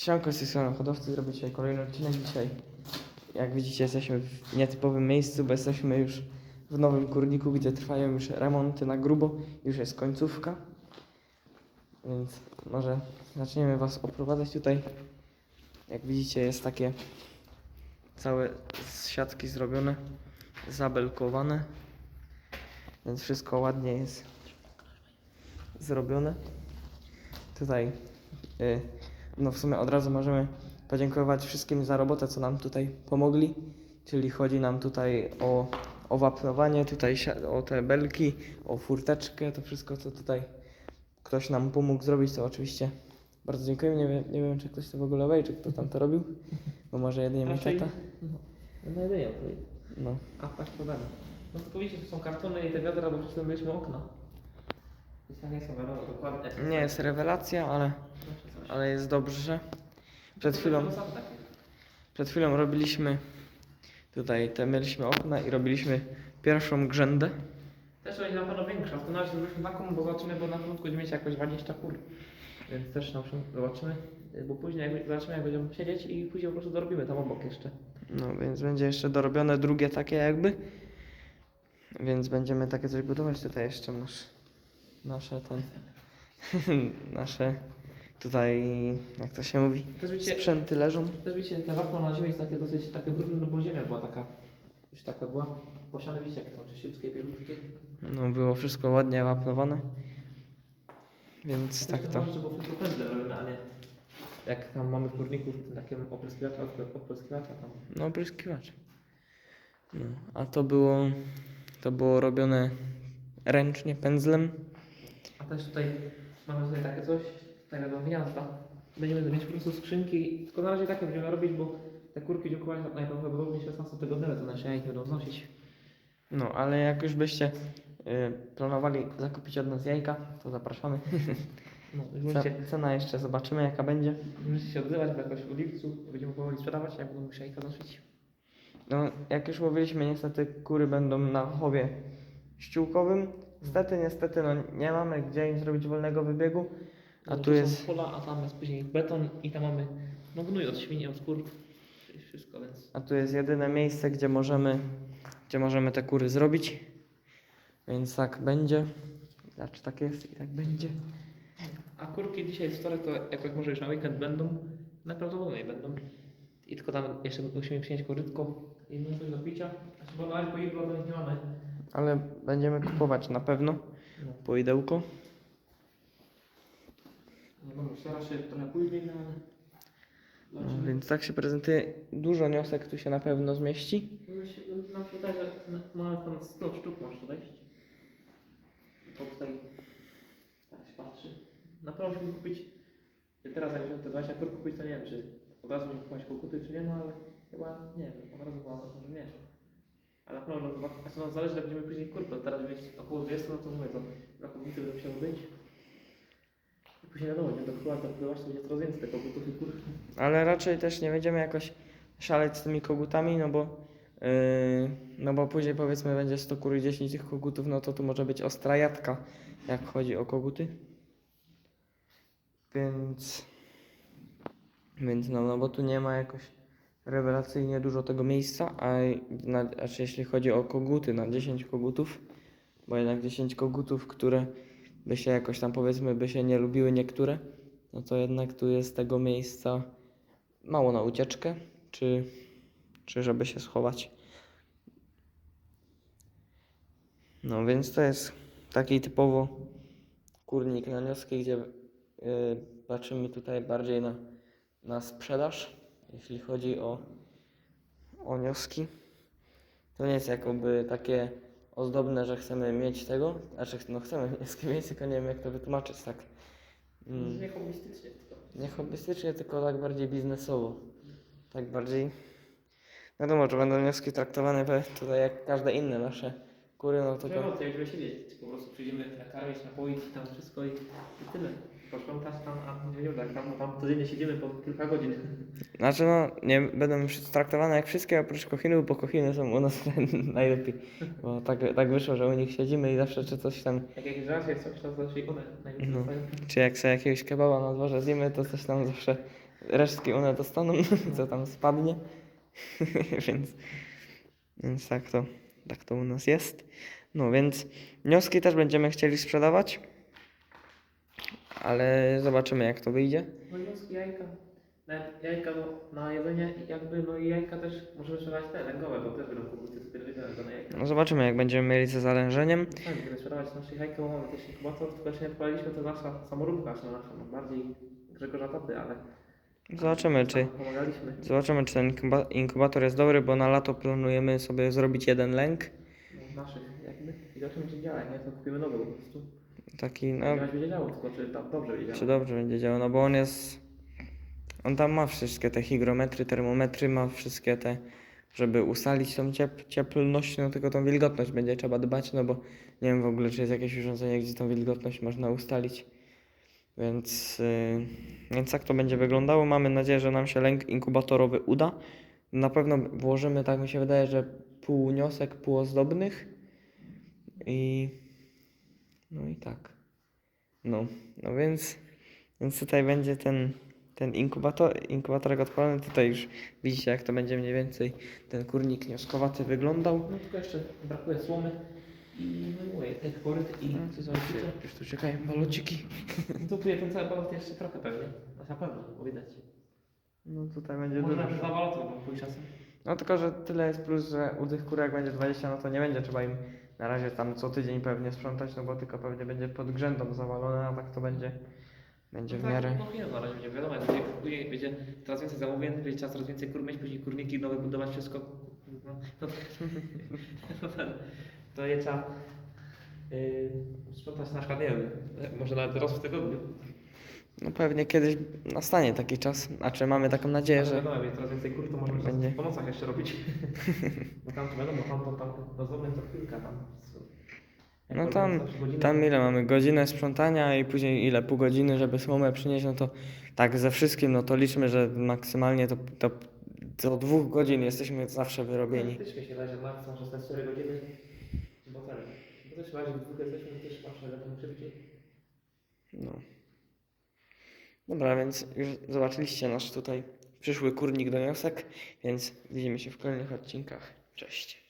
Siemanko, z tej hodowcy, zrobię dzisiaj kolejny odcinek dzisiaj. Jak widzicie jesteśmy w nietypowym miejscu, bo jesteśmy już w nowym kurniku, gdzie trwają już remonty na grubo. Już jest końcówka. Więc może zaczniemy Was oprowadzać tutaj. Jak widzicie jest takie całe z siatki zrobione, zabelkowane. Więc wszystko ładnie jest zrobione. Tutaj y, no w sumie od razu możemy podziękować wszystkim za robotę, co nam tutaj pomogli. Czyli chodzi nam tutaj o, o wapnowanie, tutaj o te belki, o furteczkę, to wszystko, co tutaj ktoś nam pomógł zrobić, to oczywiście bardzo dziękujemy. Nie wiem, nie wiem czy ktoś to w ogóle wie, czy kto tam to robił, bo może jedynie tata. No, no jedynie. No. A tak podane. No to powiedzcie, że są kartony i te wiadra, bo przed tym byliśmy okna. I tak nie są wiadomo dokładnie. Nie jest rewelacja, ale, coś. Ale jest dobrze. Przed chwilą, przed chwilą robiliśmy tutaj, te mieliśmy okna i robiliśmy pierwszą grzędę. Też będzie na pewno większa. To na razie zrobiliśmy taką, bo zobaczymy, bo na początku będziemy mieć jakoś 20 kur. Więc też na początku zobaczymy. Bo później jak zobaczymy, jak będziemy siedzieć i później po prostu dorobimy tam obok jeszcze. No więc będzie jeszcze dorobione drugie takie jakby. Więc będziemy takie coś budować. Tutaj jeszcze masz nasze ten nasze tutaj jak to się mówi wiecie, sprzęty leżą. też wiecie te wapno na ziemi jest takie dosyć takie brudne, no bo ziemia była taka, już taka była. Posiane widzicie, jakie są czyściutkie, bielutkie. No było wszystko ładnie wapnowane. Więc tak to. Może, bo tylko pędzle robione, a nie jak tam mamy w kurniku takim opryskiwacza, opryskiwacza tam. No opryskiwacz. No, a to było to było robione ręcznie pędzlem. A też tutaj mamy tutaj takie coś, tutaj będą gniazda. Będziemy mieć po prostu skrzynki, tylko na razie takie będziemy robić, bo te kurki dziękować najprawdopodobniej 16 tygodniowe to nasze jajki będą znosić. No, ale jak już byście y, planowali zakupić od nas jajka, to zapraszamy. No, możecie, Cena jeszcze zobaczymy jaka będzie. możecie się odzywać, bo jakoś w lipcu będziemy powoli sprzedawać, jak będą musieli jajka nosić. No, jak już mówiliśmy, niestety kury będą na chowie ściółkowym. Niestety, niestety, no nie mamy gdzie im zrobić wolnego wybiegu. A tu jest, pola, a tam jest później beton i tam mamy no gnój od świni, od i wszystko, więc a tu jest jedyne miejsce, gdzie możemy, gdzie możemy te kury zrobić. Więc tak będzie. Znaczy tak jest i tak będzie. A kurki dzisiaj w wtorek to jakoś może już na weekend będą, najprawdopodobniej będą. I tylko tam jeszcze musimy przynieść korytko i coś do picia. Znaczy, bo na razie po nie mamy. Ale będziemy kupować na pewno No. poidełko. Nie wiem, stara się trochę później, no ale... No, więc tak się prezentuje. Dużo niosek tu się na pewno zmieści. No się- że na- mamy tam 100 sztuk może wejść. To tutaj tak się patrzy. Na pewno musimy kupić, teraz jak będziemy te 20 kur kupić, to nie wiem, czy od razu będziemy kupować kukuty, czy nie, no ale chyba nie wiem, od razu chyba może nie. Ale na pewno, no, a to nam zależy, jak będziemy później kur, bo teraz mieć około 200, no to mówię, to na koguty by musiało być. Później wiadomo, będziemy dokładnie dokupywać, to będzie coraz więcej tego kogutów i kur. Ale raczej też nie będziemy jakoś szaleć z tymi kogutami, no bo yy, no bo później powiedzmy będzie 100 kur i 10 tych kogutów, no to tu może być ostra jadka, jak chodzi o koguty. Więc więc no, no bo tu nie ma jakoś rewelacyjnie dużo tego miejsca, a na, znaczy jeśli chodzi o koguty, na 10 kogutów, bo jednak 10 kogutów, które by się jakoś tam powiedzmy by się nie lubiły niektóre, no to jednak tu jest tego miejsca mało na ucieczkę, czy, czy żeby się schować. No więc to jest taki typowo kurnik na wnioski, gdzie y, patrzymy tutaj bardziej na, na sprzedaż, jeśli chodzi o, o wnioski. To nie jest jakoby takie ozdobne, że chcemy mieć tego, znaczy no chcemy mieć, tylko nie wiem jak to wytłumaczyć tak. Mm. Nie hobbystycznie tylko. Nie hobbystycznie, tylko tak bardziej biznesowo. Tak bardziej. Wiadomo, że będą wnioski traktowane tutaj jak każde inne nasze kury, no to, To to żeby siedzieć, po prostu przyjdziemy nakarmić, napoić i tam wszystko i, i tyle. Posprzątać tam, a nie wiem, tam, tam codziennie siedzimy po kilka godzin. Znaczy no, nie będą już traktowane jak wszystkie oprócz kochinów, bo kochiny są u nas najlepiej. Bo tak, tak wyszło, że u nich siedzimy i zawsze czy coś tam, Jak jakiś raz jest coś, to zawsze one najlepiej No. czy jak sobie jakiegoś kebaba na dworze zjemy, to coś tam zawsze resztki one dostaną, co tam spadnie. więc, więc tak to, tak to u nas jest. No więc wnioski też będziemy chcieli sprzedawać. Ale zobaczymy jak to wyjdzie. No i wnioski, jajka. Nawet jajka do, na jedzenie jakby, no i jajka też możemy sprzedawać te lęgowe, bo też będą wiedziałem, to na jajka. No zobaczymy jak będziemy mieli ze zalężeniem. Tak, będziemy sprzedawać nasze jajka, bo mamy też inkubator, tylko jeszcze nie odpaliliśmy, to nasza samoróbka, aż na nasza, no bardziej Grzegorza Taty, ale Zobaczymy czy, pomagaliśmy. zobaczymy czy ten inkuba- inkubator jest dobry, bo na lato planujemy sobie zrobić jeden lęk. No, naszych jakby i zobaczymy czy działa, nie to kupimy nowy po prostu. Taki No. Działać będzie działo, tylko czy tam dobrze będzie czy działo. dobrze będzie działał, no bo on jest, on tam ma wszystkie te hygrometry, termometry, ma wszystkie te, żeby ustalić tą ciep- cieplność, no tylko tą wilgotność będzie trzeba dbać, no bo nie wiem w ogóle czy jest jakieś urządzenie, gdzie tą wilgotność można ustalić. Więc, yy, więc tak to będzie wyglądało. Mamy nadzieję, że nam się lęk inkubatorowy uda. Na pewno włożymy, tak mi się wydaje, że pół niosek, pół ozdobnych. I no i tak. No, no więc, więc tutaj będzie ten, ten inkubator, inkubatorek odpalony. Tutaj już widzicie, jak to będzie mniej więcej ten kurnik wnioskowaty wyglądał. No tylko jeszcze brakuje słomy i mówię, ten koryt i No, co zobaczycie. Już tu czekają balociki. Tu ten cały balot jeszcze trochę pewnie, na pewno, bo widać. No tutaj będzie Może dużo. nawet dwa baloty będą pójść czasem. No tylko, że tyle jest plus, że u tych kurek będzie 20, no to nie będzie trzeba im na razie tam co tydzień pewnie sprzątać, no bo tylko pewnie będzie pod grzędą zawalone, a tak to będzie, będzie w no miarę. Tak, no nie, na razie będzie wiadomo, jak będzie, później będzie coraz więcej zamówień, będzie trzeba coraz więcej kur mieć, później kurniki nowe budować, wszystko. No, no, to, to je trzeba yy, sprzątać na przykład, nie wiem, może nawet raz w tygodniu. No pewnie kiedyś nastanie taki czas, znaczy mamy taką nadzieję, że wiadomo, jak coraz więcej kur, to możemy będzie. będzie. po nocach jeszcze robić. Bo tam to wiadomo, tam to tam dozorne to chwilka tam. Jak No tam- zawsze godzinę, tam ile mamy godzinę sprzątania i później ile pół godziny, żeby słomę przynieść, no to tak ze wszystkim, no to liczmy, że maksymalnie to, to do dwóch godzin jesteśmy zawsze wyrobieni. Faktycznie się leży max, może te 4 godziny. Bo ten. Bo też razie w dwóch jesteśmy też zawsze lecą szybciej. No. Dobra, więc już zobaczyliście nasz tutaj przyszły kurnik doniosek, więc widzimy się w kolejnych odcinkach. Cześć.